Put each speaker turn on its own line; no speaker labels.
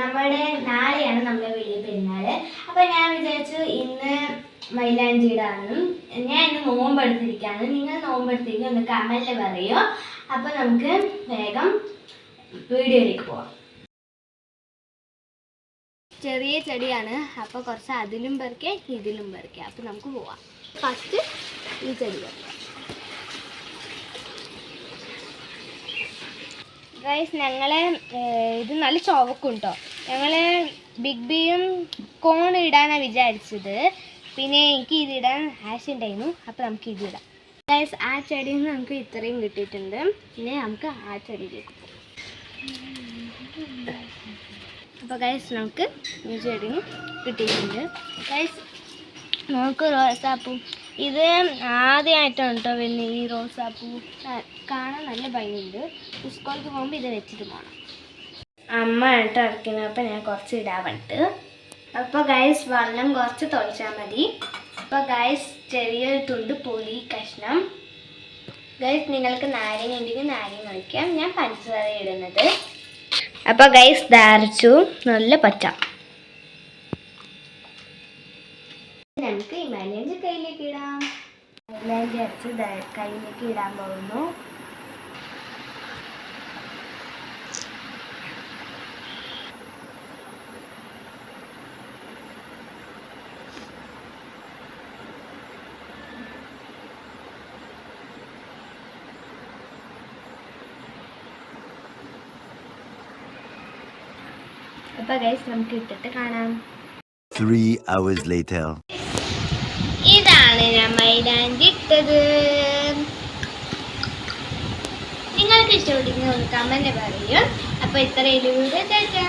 നമ്മുടെ നാളെയാണ് നമ്മുടെ വലിയ പെരുന്നാൾ അപ്പൊ ഞാൻ വിചാരിച്ചു ഇന്ന് മൈലാഞ്ചിയിടാനും ഞാൻ ഇന്ന് നോമ്പെടുത്തിരിക്കുകയാണ് നിങ്ങൾ നോമ്പെടുത്തിരിക്കും ഒന്ന് കമലിൽ പറയൂ. അപ്പൊ നമുക്ക് വേഗം വീഡിയോയിലേക്ക് പോവാം. ചെറിയ ചെടിയാണ്. അപ്പോൾ കുറച്ച് അതിലും പെറുക്കെ ഇതിലും പെറുക്കെ. അപ്പോൾ നമുക്ക് പോവാം. ഫസ്റ്റ് ഈ ചെടി പറിക്കാം ഗൈസ് ഞങ്ങളെ ഇത് നല്ല ചുവക്കും കേട്ടോ ഞങ്ങൾ ബിഗ് ബിയും കോൺ ഇടാനാണ് വിചാരിച്ചത്. പിന്നെ എനിക്ക് ഇതിടാൻ ആശ ഉണ്ടായിരുന്നു അപ്പോൾ നമുക്ക് ഇതിടാം ഗൈസ് ആ ചെടിയിൽ നിന്ന് നമുക്ക് ഇത്രയും കിട്ടിയിട്ടുണ്ട്. പിന്നെ നമുക്ക് ആ ചെടിയിലേക്ക് അപ്പോൾ ഗൈസ് നമുക്ക് ഈ ചെടി കിട്ടിയിട്ടുണ്ട്. ഗൈസ് നമുക്ക് റോസാപ്പൂ. ഇത് ആദ്യമായിട്ടാണ് കേട്ടോ വരുന്നത് ഈ റോസാപ്പൂ. കാണാൻ നല്ല ഭംഗിയുണ്ട്. സ്കൂളിലേക്ക് പോകുമ്പോൾ ഇത് വെച്ചിട്ട് പോകണം അമ്മ ആയിട്ട് ഇറക്കുന്നത്. അപ്പോൾ ഞാൻ കുറച്ച് ഇടാൻ അപ്പോൾ ഗൈസ് വെള്ളം കുറച്ച് തുളച്ചാൽ മതി. അപ്പോൾ ഗൈസ് ചെറിയൊരു തുണ്ട് പുളി കഷ്ണം. ഗൈസ് നിങ്ങൾക്ക് നാരങ്ങ ഉണ്ടെങ്കിൽ നാരങ്ങ ഒഴിക്കാം. ഞാൻ പഞ്ചസാര ഇടുന്നത്. അപ്പോൾ ഗൈസ് ധാരിച്ചു നല്ല പച്ച. നമുക്ക് ഈ മൈലാഞ്ചി കയ്യിലേക്ക് ഇടാം മൈലാഞ്ചി അരച്ച് ദാ- കയ്യിലേക്ക് ഇടാൻ പോകുന്നു അപ്പൊ ഗൈസ് നമുക്ക് ഇട്ടിട്ട് കാണാം
Three hours later.
ഇതാണ് ഞാൻ ഇട്ടത് നിങ്ങൾക്ക് ഇഷ്ടപ്പെട്ടെങ്കിൽ ഒന്ന് കമന്റ് പറയും. അപ്പൊ ഇത്രയും വീഡിയോ. ചേച്ചാ